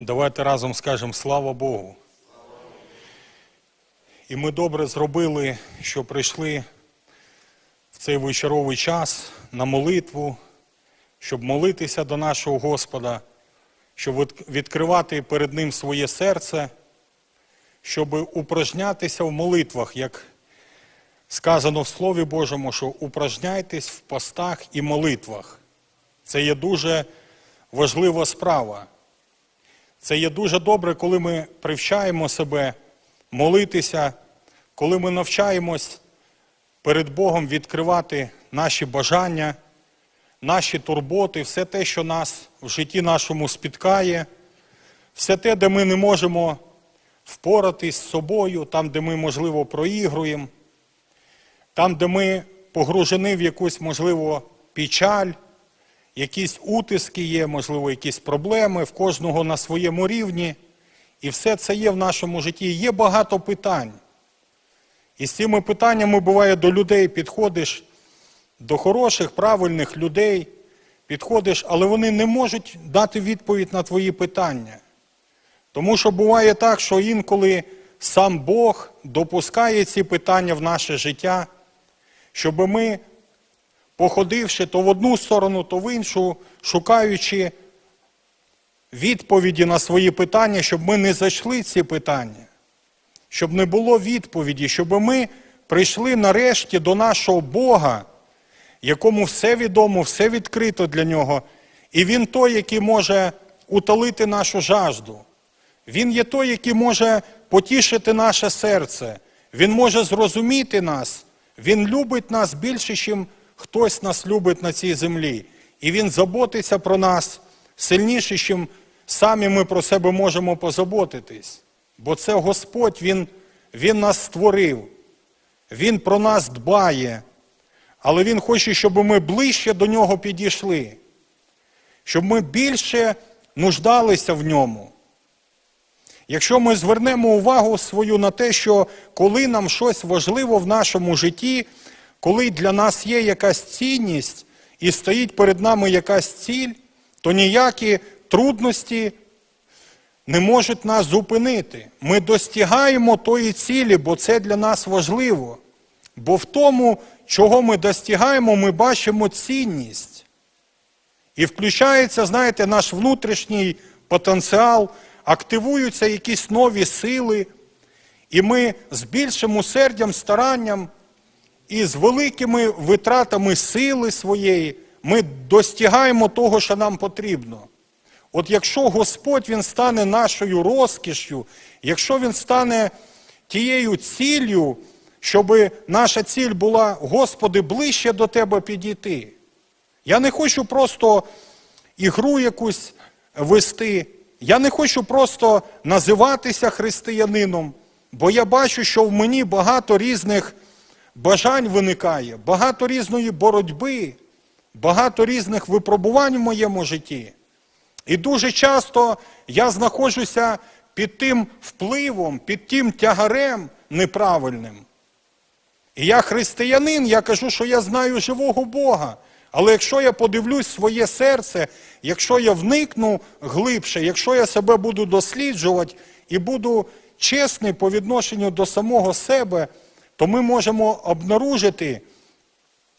Давайте разом скажемо слава Богу. І ми добре зробили, що прийшли в цей вечоровий час на молитву, щоб молитися до нашого Господа, щоб відкривати перед Ним своє серце, щоб упражнятися в молитвах, як сказано в Слові Божому, що упражняйтесь в постах і молитвах. Це є дуже важлива справа. Це є дуже добре, коли ми привчаємо себе молитися, коли ми навчаємось перед Богом відкривати наші бажання, наші турботи, все те, що нас в житті нашому спіткає, все те, де ми не можемо впоратись з собою, там, де ми, можливо, проігруємо, там, де ми погружені в якусь, можливо, печаль, якісь утиски є, можливо, якісь проблеми в кожного на своєму рівні. І все це є в нашому житті. Є багато питань. І з цими питаннями буває до людей підходиш, до хороших, правильних людей, підходиш, але вони не можуть дати відповідь на твої питання. Тому що буває так, що інколи сам Бог допускає ці питання в наше життя, щоб ми походивши то в одну сторону, то в іншу, шукаючи відповіді на свої питання, щоб ми не зайшли ці питання, щоб не було відповіді, щоб ми прийшли нарешті до нашого Бога, якому все відомо, все відкрито для нього, і Він той, який може утолити нашу жажду. Він є той, який може потішити наше серце. Він може зрозуміти нас. Він любить нас більше, ніж хтось нас любить на цій землі. І Він заботиться про нас сильніше, ніж самі ми про себе можемо позаботитись. Бо це Господь, Він, Він нас створив. Він про нас дбає. Але Він хоче, щоб ми ближче до нього підійшли, щоб ми більше нуждалися в ньому. Якщо ми звернемо увагу свою на те, що коли нам щось важливо в нашому житті, коли для нас є якась цінність і стоїть перед нами якась ціль, то ніякі трудності не можуть нас зупинити. Ми достигаємо тої цілі, бо це для нас важливо. Бо в тому, чого ми достигаємо, ми бачимо цінність. І включається, знаєте, наш внутрішній потенціал, активуються якісь нові сили, і ми з більшим усердям, старанням і з великими витратами сили своєї ми достигаємо того, що нам потрібно. От якщо Господь Він стане нашою розкішю, якщо Він стане тією ціллю, щоб наша ціль була, Господи, ближче до Тебе підійти. Я не хочу просто ігру якусь вести, я не хочу просто називатися християнином, бо я бачу, що в мені багато різних бажань виникає, багато різної боротьби, багато різних випробувань в моєму житті. І дуже часто я знаходжуся під тим впливом, під тим тягарем неправильним. І я християнин, я кажу, що я знаю живого Бога. Але якщо я подивлюсь своє серце, якщо я вникну глибше, якщо я себе буду досліджувати і буду чесний по відношенню до самого себе, то ми можемо обнаружити,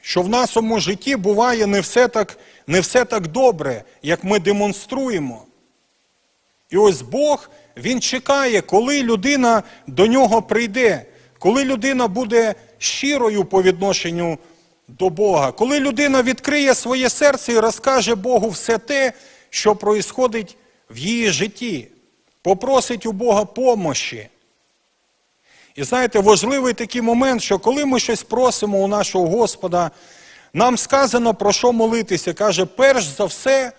що в нашому житті буває не все так, не все так добре, як ми демонструємо. І ось Бог, Він чекає, коли людина до нього прийде, коли людина буде щирою по відношенню до Бога, коли людина відкриє своє серце і розкаже Богу все те, що проїсходить в її житті, попросить у Бога помощі. І знаєте, важливий такий момент, що коли ми щось просимо у нашого Господа, нам сказано про що молитися. Каже, перш за все,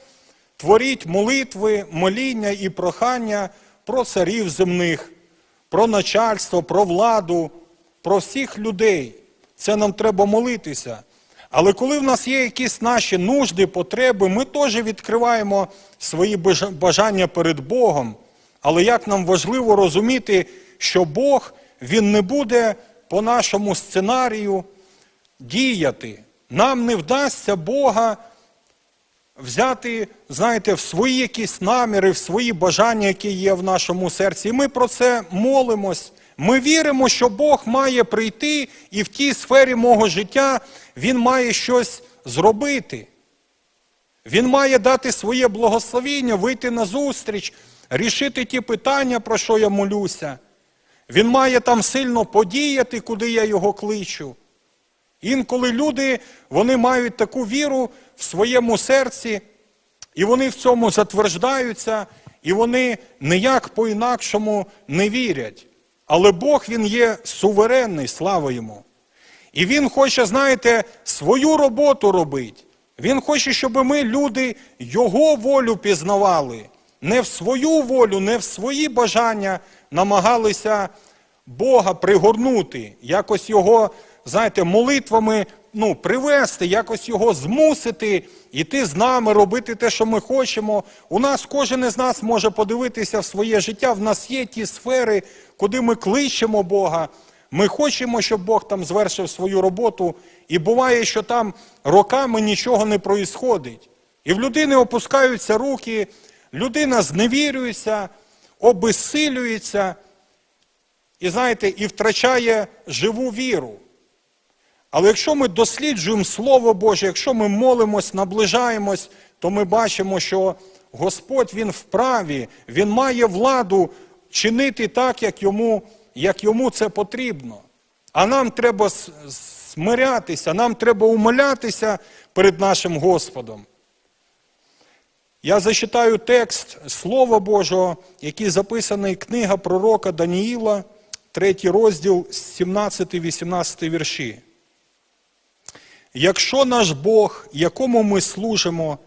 творіть молитви, моління і прохання про царів земних, про начальство, про владу, про всіх людей. Це нам треба молитися. Але коли в нас є якісь наші нужди, потреби, ми теж відкриваємо свої бажання перед Богом. Але як нам важливо розуміти, що Бог Він не буде по нашому сценарію діяти. Нам не вдасться Бога взяти, знаєте, в свої якісь наміри, в свої бажання, які є в нашому серці. І ми про це молимось. Ми віримо, що Бог має прийти і в тій сфері мого життя Він має щось зробити. Він має дати своє благословіння, вийти на зустріч, рішити ті питання, про що я молюся. Він має там сильно подіяти, куди я його кличу. Інколи люди вони мають таку віру в своєму серці, і вони в цьому затверджуються, і вони ніяк по-інакшому не вірять. Але Бог Він є суверенний, слава йому. І Він хоче, знаєте, свою роботу робити. Він хоче, щоб ми, люди, Його волю пізнавали. Не в свою волю, не в свої бажання намагалися Бога пригорнути, якось Його, знаєте, молитвами ну, привести, якось Його змусити, іти з нами, робити те, що ми хочемо. У нас кожен із нас може подивитися в своє життя. В нас є ті сфери, куди ми кличемо Бога. Ми хочемо, щоб Бог там звершив свою роботу, і буває, що там роками нічого не проїсходить. І в людини опускаються руки, людина зневірюється, обезсилюється, і знаєте, і втрачає живу віру. Але якщо ми досліджуємо Слово Боже, якщо ми молимось, наближаємось, то ми бачимо, що Господь Він вправі, Він має владу чинити так, як йому, як йому це потрібно. А нам треба смирятися, нам треба умолятися перед нашим Господом. Я зачитаю текст Слова Божого, який записаний книга пророка Даніїла, 3 розділ, 17-18 вірші. Якщо наш Бог, якому ми служимо,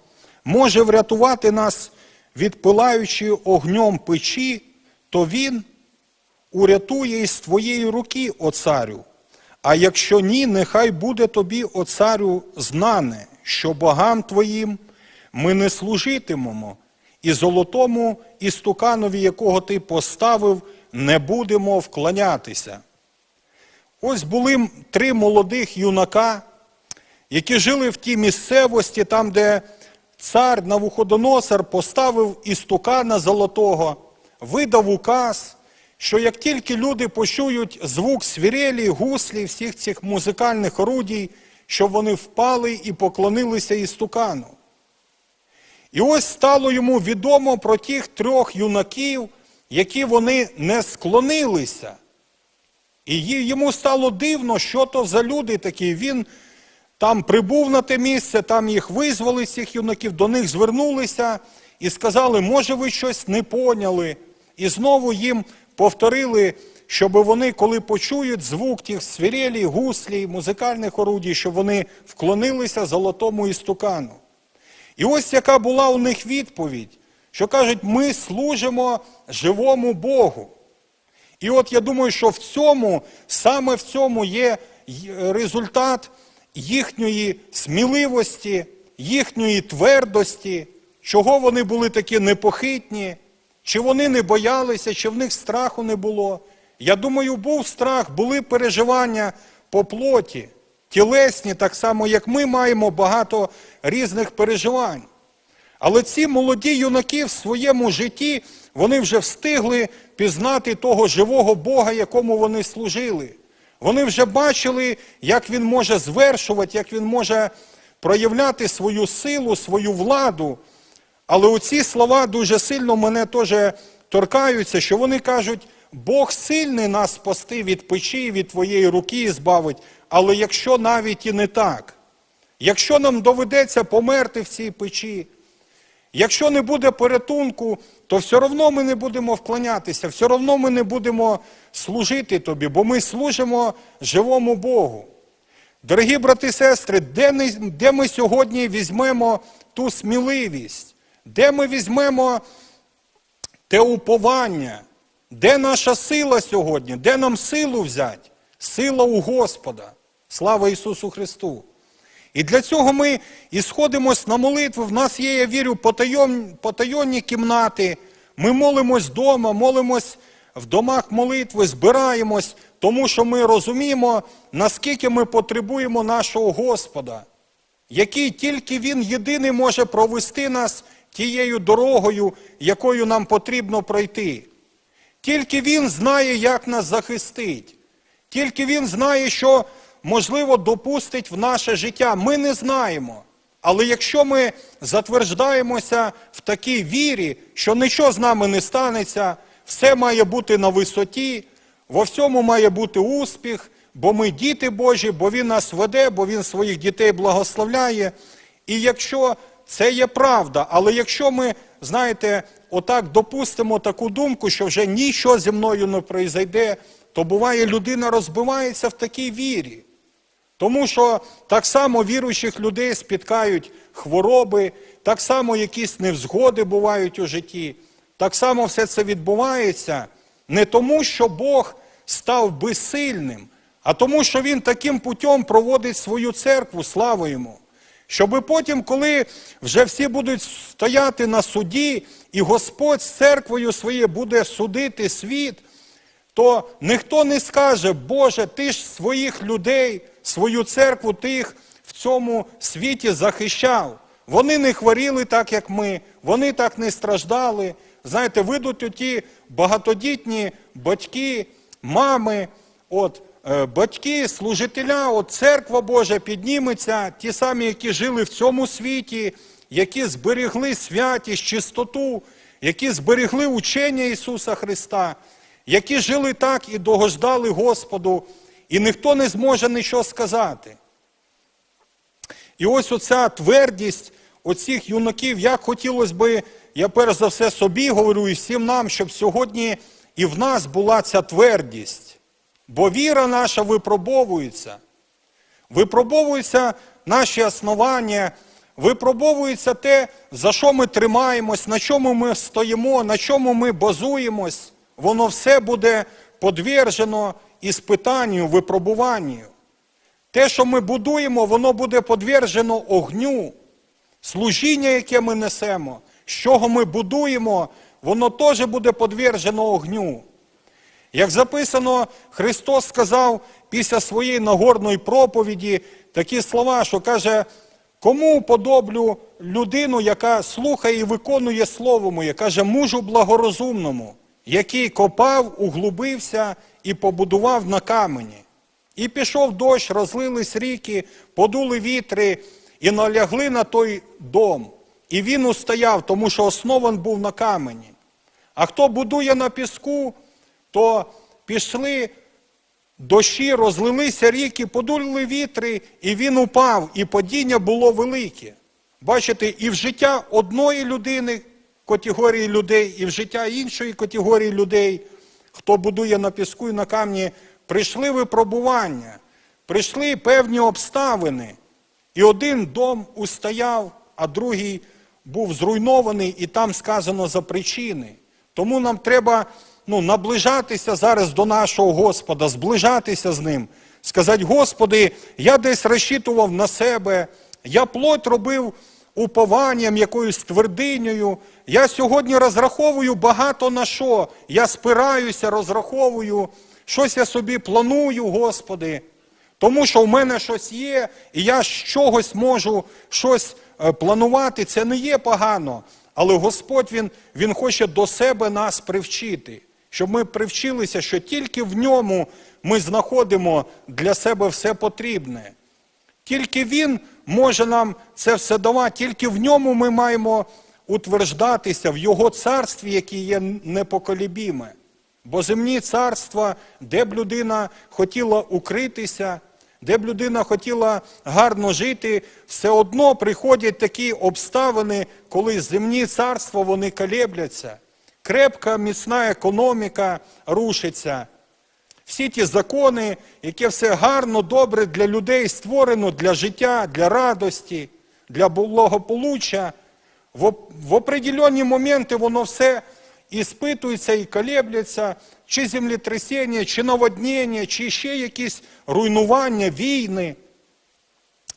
може врятувати нас від пилаючої огнем печі, то Він урятує із твоєї руки, о царю. А якщо ні, нехай буде тобі, о царю, знане, що богам твоїм ми не служитимемо, і золотому істуканові, якого ти поставив, не будемо вклонятися. Ось були три молодих юнака, які жили в тій місцевості, там, де цар Навуходоносор поставив істукана золотого, видав указ, що як тільки люди почують звук свірелі, гуслі, всіх цих музикальних орудій, щоб вони впали і поклонилися істукану. І ось стало йому відомо про тих трьох юнаків, які вони не склонилися. І йому стало дивно, що то за люди такі. Він там прибув на те місце, там їх визвали, цих юнаків, до них звернулися і сказали, може, ви щось не поняли. І знову їм повторили, щоб вони, коли почують звук тих свірелі, гуслі, музикальних орудій, щоб вони вклонилися золотому істукану. І ось яка була у них відповідь, що кажуть, ми служимо живому Богу. І от я думаю, що в цьому, саме в цьому є результат їхньої сміливості, їхньої твердості, чого вони були такі непохитні, чи вони не боялися, чи в них страху не було. Я думаю, був страх, були переживання по плоті, тілесні, так само, як ми маємо багато різних переживань. Але ці молоді юнаки в своєму житті вони вже встигли пізнати того живого Бога, якому вони служили. Вони вже бачили, як він може звершувати, як він може проявляти свою силу, свою владу. Але оці слова дуже сильно мене теж торкаються, що вони кажуть, Бог сильний нас спасти від печі, від твоєї руки і збавить, але якщо навіть і не так, якщо нам доведеться померти в цій печі, Якщо не буде порятунку, то все одно ми не будемо вклонятися, все одно ми не будемо служити тобі, бо ми служимо живому Богу. Дорогі брати і сестри, де, не- де ми сьогодні візьмемо ту сміливість, де ми візьмемо те уповання, де наша сила сьогодні, де нам силу взяти? Сила у Господа. Слава Ісусу Христу! І для цього ми і сходимось на молитву. В нас є, я вірю, потайом, потайонні кімнати. Ми молимось вдома, молимось в домах молитви, збираємось, тому що ми розуміємо, наскільки ми потребуємо нашого Господа. який тільки Він єдиний може провести нас тією дорогою, якою нам потрібно пройти. Тільки Він знає, як нас захистить. Тільки Він знає, що можливо допустить в наше життя. Ми не знаємо. Але якщо ми затверджуємося в такій вірі, що нічого з нами не станеться, все має бути на висоті, во всьому має бути успіх, бо ми діти Божі, бо Він нас веде, бо Він своїх дітей благословляє. І якщо це є правда, але якщо ми, знаєте, отак допустимо таку думку, що вже нічого зі мною не пройде, то буває, людина розбивається в такій вірі. Тому що так само віруючих людей спіткають хвороби, так само якісь невзгоди бувають у житті. Так само все це відбувається не тому, що Бог став безсильним, а тому, що Він таким путем проводить свою церкву, славу йому. Щоби потім, коли вже всі будуть стояти на суді, і Господь з церквою своєю буде судити світ, то ніхто не скаже, Боже, ти ж своїх людей, свою церкву, ти їх в цьому світі захищав. Вони не хворіли так, як ми, вони так не страждали. Знаєте, вийдуть оті багатодітні батьки, мами, от, батьки, служителя, от церква Божа підніметься, ті самі, які жили в цьому світі, які зберегли святість, чистоту, які зберегли учення Ісуса Христа, які жили так і догождали Господу, і ніхто не зможе нічого сказати. І ось оця твердість оцих юнаків, як хотілося би, я перш за все собі говорю і всім нам, щоб сьогодні і в нас була ця твердість. Бо віра наша випробовується. Випробовуються наші основання, випробовується те, за що ми тримаємось, на чому ми стоїмо, на чому ми базуємось. Воно все буде подвержено іспитанню, випробуванню. Те, що ми будуємо, воно буде подвержено огню. Служіння, яке ми несемо, з чого ми будуємо, воно теж буде подвержено огню. Як записано, Христос сказав після своєї нагорної проповіді такі слова, що каже, кому подоблю людину, яка слухає і виконує слово моє, каже, мужу благорозумному, який копав, углубився і побудував на камені. І пішов дощ, розлились ріки, подули вітри і налягли на той дом. І він устояв, тому що основан був на камені. А хто будує на піску, то пішли дощі, розлилися ріки, подули вітри, і він упав, і падіння було велике. Бачите, і в життя одної людини, категорії людей, і в життя іншої категорії людей, хто будує на піску і на камні, прийшли випробування, прийшли певні обставини. І один дом устояв, а другий був зруйнований, і там сказано за причини. Тому нам треба ну, наближатися зараз до нашого Господа, зближатися з Ним, сказати, Господи, я десь розчитував на себе, я плоть робив упованням, якоюсь твердинею. Я сьогодні розраховую багато на що. Я спираюся, розраховую, щось я собі планую, Господи. Тому що в мене щось є, і я з чогось можу щось е, планувати. Це не є погано. Але Господь Він, Він хоче до себе нас привчити, щоб ми привчилися, що тільки в ньому ми знаходимо для себе все потрібне. Тільки Він може нам це все давати, тільки в ньому ми маємо утверждатися в Його царстві, яке є непоколібіме. Бо земні царства, де б людина хотіла укритися, де б людина хотіла гарно жити, все одно приходять такі обставини, коли земні царства вони колебляться. Крепка, міцна економіка рушиться. Всі ті закони, яке все гарно, добре для людей створено для життя, для радості, для благополуччя, в, определенні моменти воно все іспитується і колебляться, чи землетрясіння, чи наводнення, чи ще якісь руйнування, війни.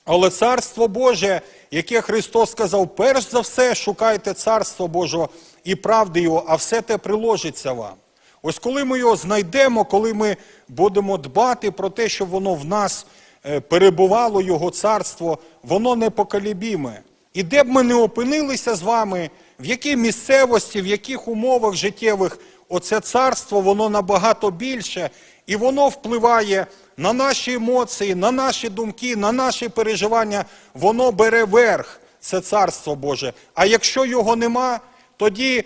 Але Царство Боже, яке Христос сказав, перш за все шукайте Царство Божого і правди Його, а все те приложиться вам. Ось коли ми його знайдемо, коли ми будемо дбати про те, щоб воно в нас е, перебувало Його царство, воно непоколібіме. І де б ми не опинилися з вами, в якій місцевості, в яких умовах життєвих, оце царство, воно набагато більше, і воно впливає на наші емоції, на наші думки, на наші переживання, воно бере верх, це царство Боже. А якщо його нема, тоді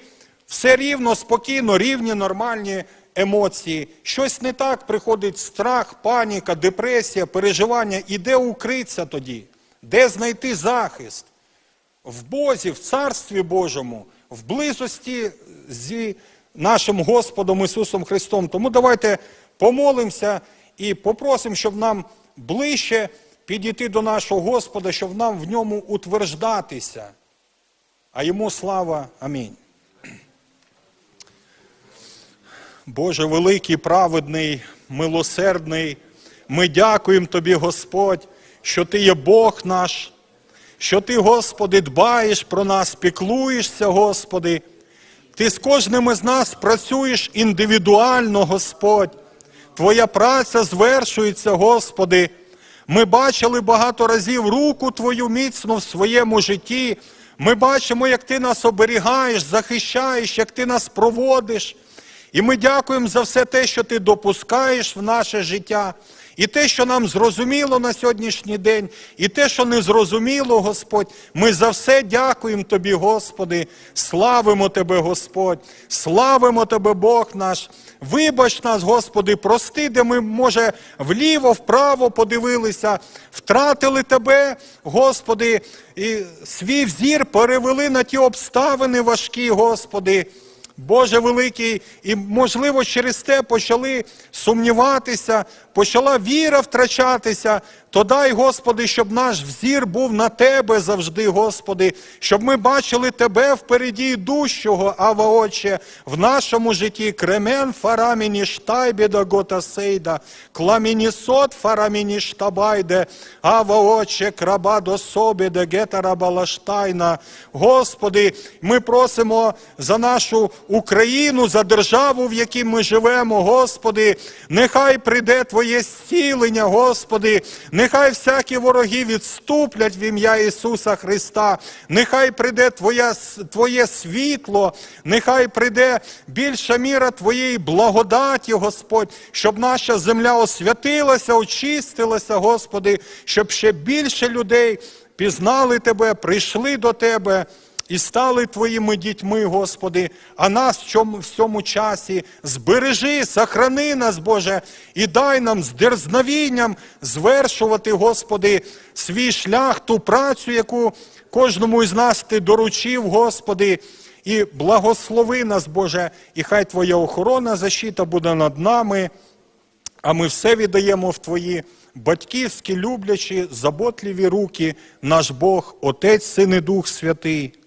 все рівно, спокійно, рівні, нормальні емоції. Щось не так, приходить страх, паніка, депресія, переживання. І де укритися тоді? Де знайти захист? В Бозі, в Царстві Божому, в близості зі нашим Господом Ісусом Христом. Тому давайте помолимося і попросимо, щоб нам ближче підійти до нашого Господа, щоб нам в ньому утверждатися. А йому слава. Амінь. Боже великий, праведний, милосердний, ми дякуємо Тобі, Господь, що Ти є Бог наш, що Ти, Господи, дбаєш про нас, піклуєшся, Господи. Ти з кожним із нас працюєш індивідуально, Господь. Твоя праця звершується, Господи. Ми бачили багато разів руку Твою міцно в своєму житті. Ми бачимо, як Ти нас оберігаєш, захищаєш, як Ти нас проводиш. І ми дякуємо за все те, що ти допускаєш в наше життя, і те, що нам зрозуміло на сьогоднішній день, і те, що не зрозуміло, Господь. Ми за все дякуємо Тобі, Господи. Славимо Тебе, Господь, славимо Тебе, Бог наш. Вибач нас, Господи, прости, де ми, може, вліво, вправо подивилися, втратили Тебе, Господи, і свій взір перевели на ті обставини важкі, Господи. Боже великий, і, можливо, через те почали сумніватися, почала віра втрачатися, то дай, Господи, щоб наш взір був на Тебе завжди, Господи, щоб ми бачили Тебе впереді йдущого, Ава Отче, в нашому житті. Кремен фараміні штайбіда гота сейда, кламінісот фараміні штабайде, Ава Отче, крабадо собіде, гетара балаштайна. Господи, ми просимо за нашу Україну, за державу, в якій ми живемо, Господи, нехай прийде Твоє зцілення, Господи, нехай всякі вороги відступлять в ім'я Ісуса Христа, нехай прийде Твоя, Твоє світло, нехай прийде більша міра Твоєї благодаті, Господь, щоб наша земля освятилася, очистилася, Господи, щоб ще більше людей пізнали Тебе, прийшли до Тебе і стали Твоїми дітьми, Господи, а нас в цьому, часі збережи, сохрани нас, Боже, і дай нам з дерзновінням звершувати, Господи, свій шлях, ту працю, яку кожному із нас Ти доручив, Господи, і благослови нас, Боже, і хай Твоя охорона, защита буде над нами, а ми все віддаємо в Твої батьківські, люблячі, заботливі руки, наш Бог, Отець, Син і Дух Святий.